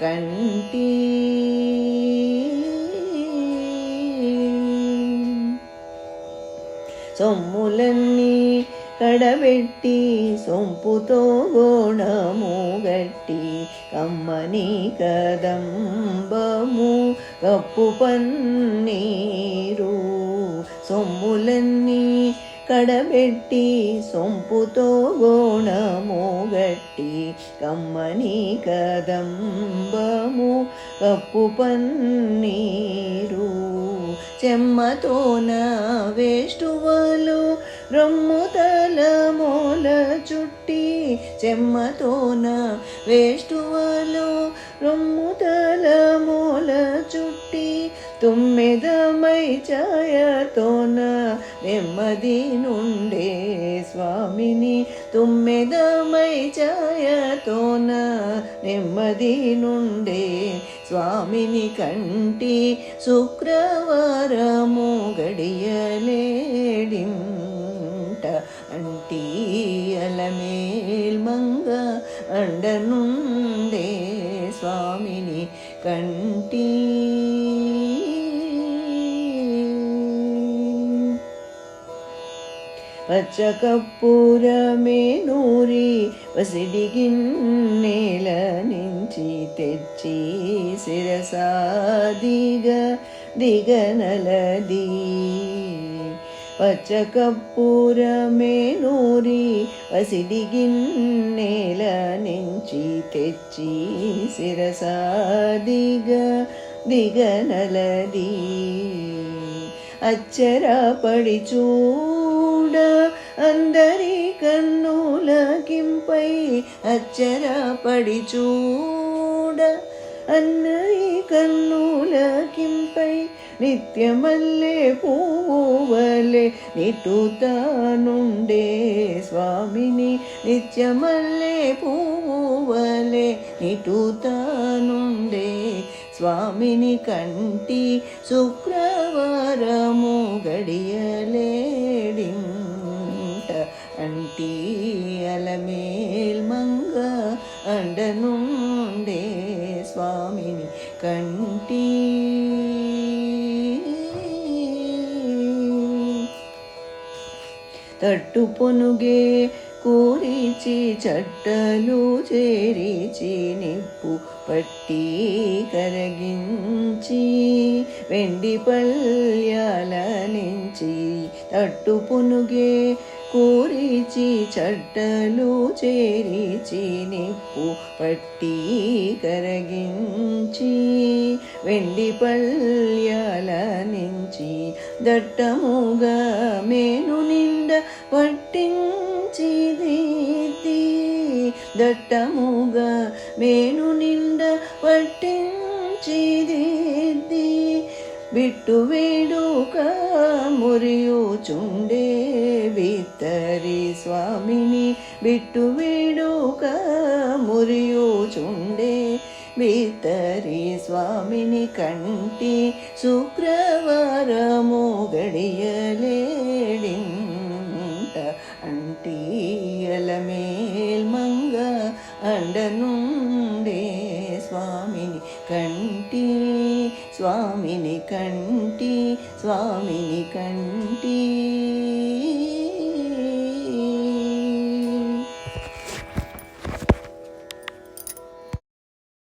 కంటి సొమ్ములన్నీ కడబెట్టి సొంపుతో గోణము గట్టి కమ్మని కదంబము కప్పు పన్నీరు. సొమ్ములన్నీ కడబెట్టి సొంపుతో గోణమోగట్టి కమ్మని కదంబము కప్పు పన్నీరు చెమ్మతోన వేష్టువలు రొమ్ము తల మూల చుట్టి చెమ్మతోన వేష్టువలు రొమ్ము తల తుమ్మెదమై ఛాయతోన నెమ్మది నుండే స్వామిని. తుమ్మెదమై ఛాయతోన నెమ్మది నుండే స్వామిని కంటి శుక్రవారము గడియలేడింట. అంటీ అలమేల్ మంగ అండనుండే స్వామిని కంటి పచ్చకప్పూరమే నూరి పసిడిగిన్నేల నుంచి తెచ్చి శిరసాదిగ దిగనలది. పచ్చకప్పూరమే నూరి పసిడిగిన్నేల నుంచి తెచ్చి శిరసాదిగ దిగనలది. అచ్చరపడి చూడ అందరి కన్నులకింపై అచ్చరపడి చూడ అందరి కన్నులకింపై నిత్యమల్లే పూవలే నిటుతానుండే స్వామిని. నిత్యమల్లే పూవలే నిటుతానుండే స్వామిని కంటి శుక్రవారము గడియలే. అంటి అలమేల్ మంగ అండనుండే స్వామిని కంటి. తట్టు పొనుగే కూరిచి చట్టలు చేరిచి నిప్పు పట్టి కరగించి వెండి పల్యాలని తట్టు పునుగే కూరిచి చట్టలు చేరిచి నిప్పు పట్టి కరగించి వెండి పల్యాల నుంచి దట్టముగా మేను నిండ పట్టించి దీతి. దట్టముగా మేను నిండ పట్టించి దీతి బిట్టు వేడుక మురియుచుండే బిత్తరి స్వామిని బిట్టు వేడుక మురియుచుండే బిత్తరి స్వామిని కంటి శుక్రవారము గడియలేడింట అంటి అలమేల్ మంగ అండనుండే స్వామిని కంటి స్వామిని కంటి స్వామిని కంటి